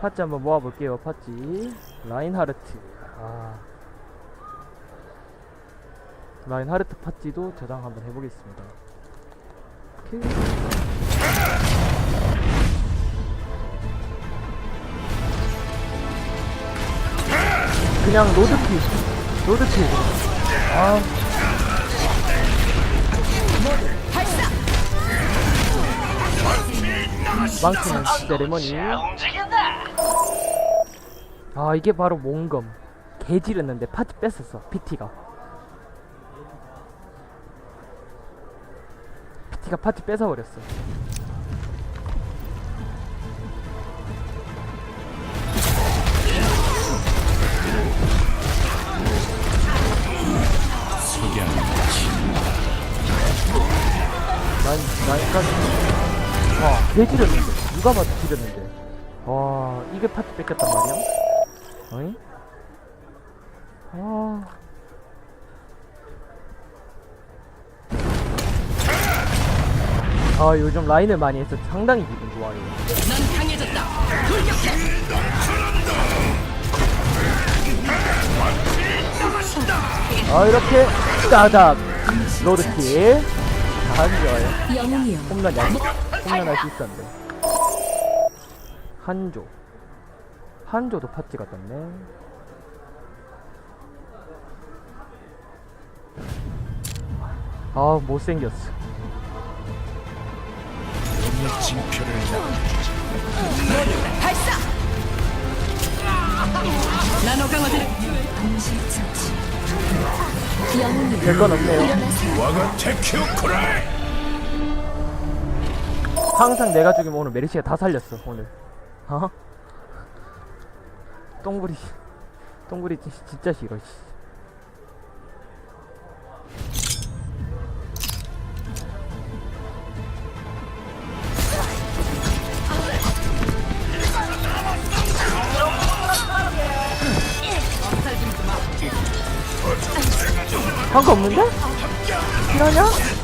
파츠 한번 모아볼게요 파츠. 라인하르트. 아. 라인하르트 파츠도 저장 한번 해보겠습니다. 오케이. 그냥 로드키 로드키 아. 망치는 세레머니 아 이게 바로 몽검 개지렸는데 파츠 뺐었어 PT가 PT가 파츠 뺏어버렸어 난, 나까지 아, 개지렸는데. 누가 봐도 지렸는데. 와, 이게 파츠 뺏겼단 말이야? 어이? 아. 아, 요즘 라인을 많이 해서 상당히 기분 좋아요. 넌 강해졌다. 아, 이렇게 따닥 로드킬. 안 좋아요. 영웅이여. 홈런 야 홈런 할 수 있었는데. 한조. 한조도 파츠가 떴네. 아, 못생겼어. 영역 징표를 발사. 나노 강화들. 될건 없네요. 와가 테큐 코라이 항상 내가 죽이면 오늘 메리시가 다 살렸어 오늘 어? 똥부리 진- 진짜 싫어 씨. 한거 없는데? 실화냐?